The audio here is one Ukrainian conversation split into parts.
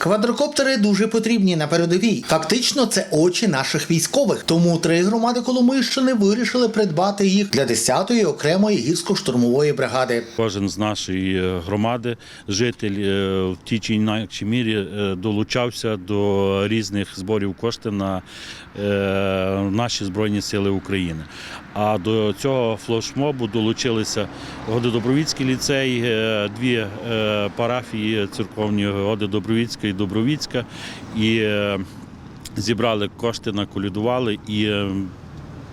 Квадрокоптери дуже потрібні на передовій. Фактично, це очі наших військових. Тому три громади Коломийщини вирішили придбати їх для 10-ї окремої гірсько-штурмової бригади. Кожен з нашої е, громади, житель е, в тій чи інакшій мірі е, долучався до різних зборів коштів на наші Збройні Сили України. А до цього флешмобу долучилися Гододобровіцький ліцей, дві парафії церковні Гододобровіцька і Добровіцька. І е, зібрали кошти, наколюдували і е,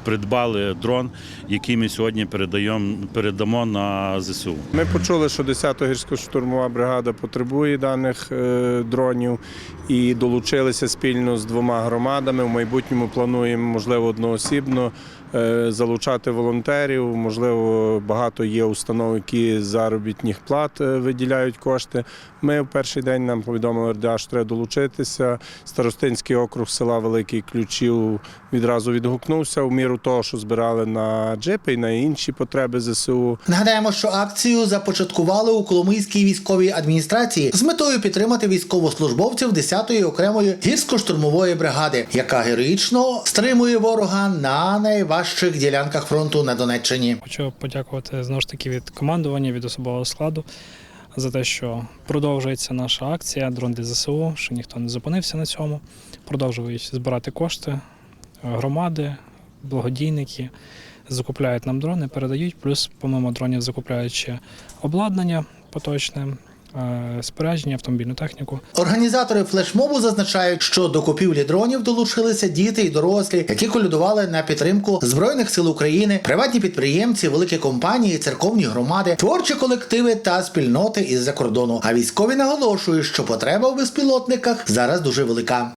придбали дрон, який ми сьогодні передаємо, передамо на ЗСУ. Ми почули, що 10-та гірсько-штурмова бригада потребує даних е, дронів і долучилися спільно з двома громадами. В майбутньому плануємо, можливо, одноосібно е, залучати волонтерів. Можливо, багато є установ, які з заробітних плат е, виділяють кошти. Ми в перший день нам повідомили РДА, що треба долучитися. Старостинський округ села Великий Ключів відразу відгукнувся в міру того, що збирали на джипи і на інші потреби ЗСУ. Нагадаємо, що акцію започаткували у Коломийській військовій адміністрації з метою підтримати військовослужбовців 10-ї окремої гірсько-штурмової бригади, яка героїчно стримує ворога на найважчих ділянках фронту на Донеччині. Хочу подякувати знову ж таки від командування, від особового складу за те, що продовжується наша акція Дрон для ЗСУ, що ніхто не зупинився на цьому. Продовжують збирати кошти, громади, благодійники закупляють нам дрони, передають. Плюс, помимо дронів, закупляють ще обладнання поточне, е, спорядження, автомобільну техніку. Організатори флешмобу зазначають, що до купівлі дронів долучилися діти і дорослі, які колядували на підтримку збройних сил України, приватні підприємці, великі компанії, церковні громади, творчі колективи та спільноти із-за кордону. А військові наголошують, що потреба в безпілотниках зараз дуже велика.